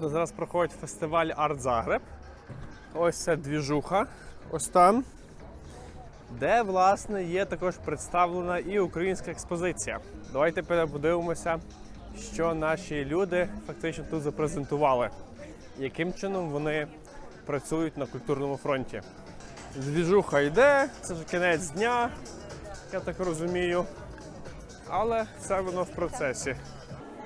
Зараз проходить фестиваль Арт Загреб. Ось це двіжуха. Ось там. Де, власне, є також представлена і українська експозиція. Давайте подивимося, що наші люди фактично тут запрезентували. Яким чином вони працюють на культурному фронті. Двіжуха йде, це ж кінець дня, я так розумію. Але це воно в процесі.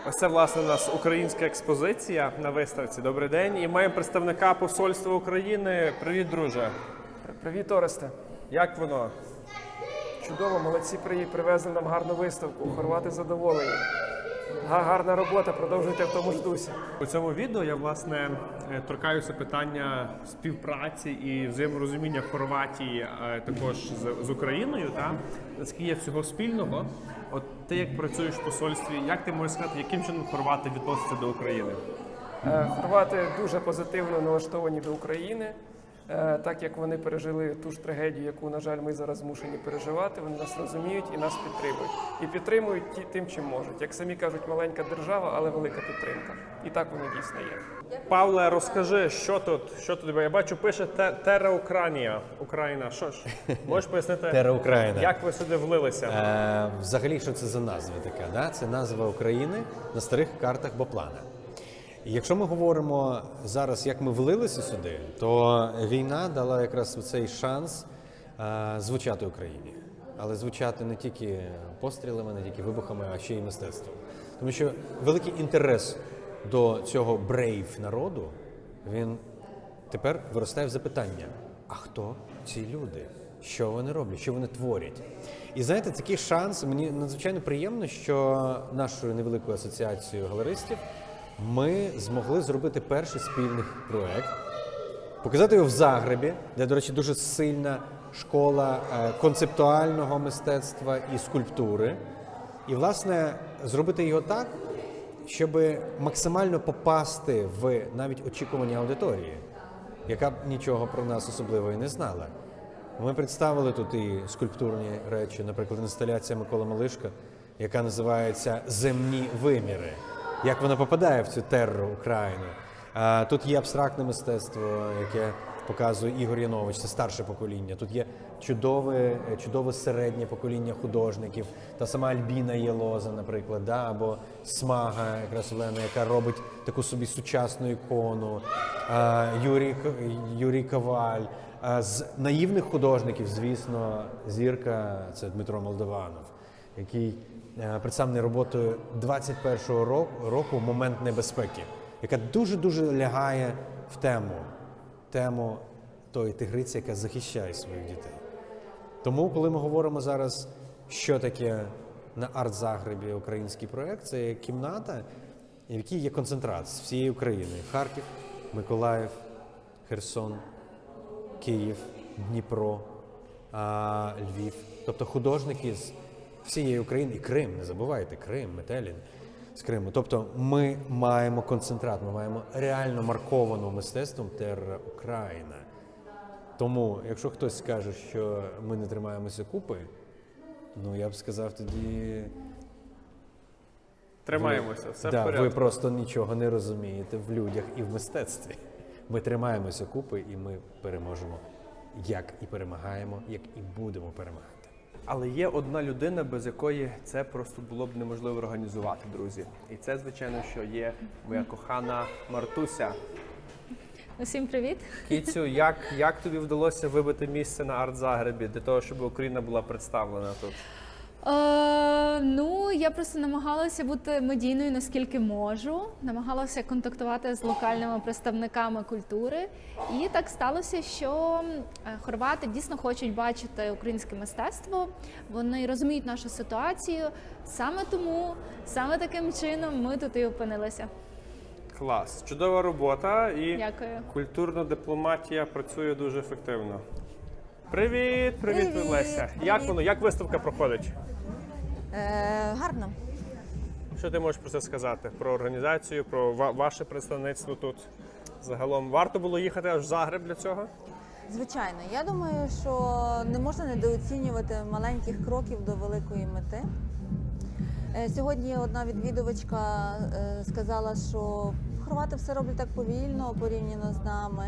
Ось це, власне, у нас українська експозиція на виставці. Добрий день. І маємо представника Посольства України. Привіт, друже. Привіт, Оресте. Як воно? Чудово, молодці при- привезли нам гарну виставку. Хорвати задоволені. Га- Гарна робота, продовжуйте в тому ж дусі. У цьому відео я власне е, торкаюся питання співпраці і взаєморозуміння Хорватії е, також з, з Україною. Та наскільки є всього спільного. От ти як працюєш в посольстві, як ти можеш сказати, яким чином хорвати відносяться до України? Е, Хорвати дуже позитивно налаштовані до України. Е, Так як вони пережили ту ж трагедію, яку, на жаль, ми зараз змушені переживати, вони нас розуміють і нас підтримують. І підтримують ті- тим, чим можуть. Як самі кажуть, маленька держава, але велика підтримка. І так воно дійсно є. Павле, розкажи, що тут? Що тут? Я бачу, пише «Те- Терра Україна. Україна. Що ж? Можеш пояснити, Терра Україна. як ви сюди влилися? Е, взагалі, що це за назва така? Да? Це назва України на старих картах Боплана. Якщо ми говоримо зараз, як ми влилися сюди, то війна дала якраз цей шанс е, звучати Україні. Але звучати не тільки пострілами, не тільки вибухами, а ще й мистецтвом. Тому що великий інтерес до цього брейв народу, він тепер виростає в запитання: а хто ці люди? Що вони роблять, що вони творять? І знаєте, такий шанс. Мені надзвичайно приємно, що нашою невеликою асоціацією галеристів ми змогли зробити перший спільний проект, показати його в Загребі, де, до речі, дуже сильна школа е, концептуального мистецтва і скульптури. І, власне, зробити його так, щоб максимально попасти в навіть очікування аудиторії, яка б нічого про нас особливо і не знала. Ми представили тут і скульптурні речі, наприклад, інсталяція Миколи Малишка, яка називається Земні виміри. Як вона попадає в цю терру України? А, Тут є абстрактне мистецтво, яке показує Ігор Янович, це старше покоління. Тут є чудове, чудове середнє покоління художників. Та сама Альбіна Єлоза, наприклад, да? або Смага, якраз Олена, яка робить таку собі сучасну ікону. Юрій, Юрій Коваль. З наївних художників, звісно, зірка це Дмитро Молдованов, який е, представлений роботою 21-го року, Момент небезпеки, яка дуже-дуже лягає в тему, тему тої тигриці, яка захищає своїх дітей. Тому, коли ми говоримо зараз, що таке на арт-загребі український проект, це кімната, в якій є концентрат з всієї України: Харків, Миколаїв, Херсон, Київ, Дніпро, Львів. Тобто художники з всієї України і Крим, не забувайте, Крим, Метелін з Криму. Тобто ми маємо концентрат, ми маємо реально марковану мистецтвом Терра Україна. Тому, якщо хтось скаже, що ми не тримаємося купи, ну я б сказав тоді. Тримаємося, все да, в ви просто нічого не розумієте в людях і в мистецтві. Ми тримаємося купи і ми переможемо, як і перемагаємо, як і будемо перемагати. Але є одна людина, без якої це просто було б неможливо організувати, друзі. І це, звичайно, що є моя кохана Мартуся. Усім привіт. Кіцю, як, як тобі вдалося вибити місце на арт-загребі для того, щоб Україна була представлена тут? Е, ну, я просто намагалася бути медійною наскільки можу. Намагалася контактувати з локальними представниками культури. І так сталося, що е, хорвати дійсно хочуть бачити українське мистецтво. Вони розуміють нашу ситуацію. Саме тому, саме таким чином, ми тут і опинилися. Клас, чудова робота і Дякую. культурна дипломатія працює дуже ефективно. Привіт, привіт, Привіт, Леся. Як воно, як виставка проходить? Е, гарно. Що ти можеш про це сказати? Про організацію, про ва- ваше представництво тут? Загалом варто було їхати аж в Загреб для цього? Звичайно, я думаю, що не можна недооцінювати маленьких кроків до великої мети. Е, Сьогодні одна відвідувачка е, сказала, що хорвати все роблять так повільно порівняно з нами,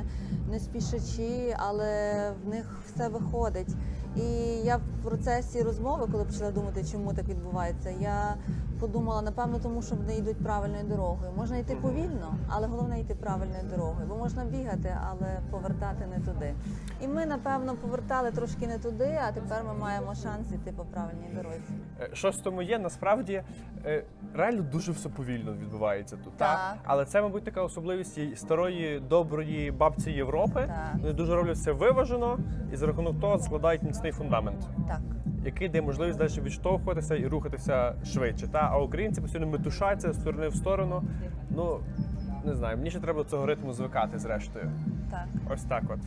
не спішачи, але в них все виходить. І я в процесі розмови, коли почала думати, чому так відбувається, я подумала, напевно, тому що вони йдуть правильною дорогою. Можна йти повільно, але головне йти правильною дорогою, бо можна бігати, але повертати не туди. І ми, напевно, повертали трошки не туди, а тепер ми маємо шанс йти по правильній дорозі. Е, Щось в тому є, насправді е, реально дуже все повільно відбувається тут. та? Так. Але це, мабуть, така особливість старої доброї бабці Європи. Так. Вони дуже роблять все виважено і за рахунок того складають міцний фундамент, Так. який дає можливість далі відштовхуватися і рухатися швидше. Та? А українці постійно метушаться з сторони в сторону. Ну не знаю, мені ще треба до цього ритму звикати, зрештою. Так. Ось так от.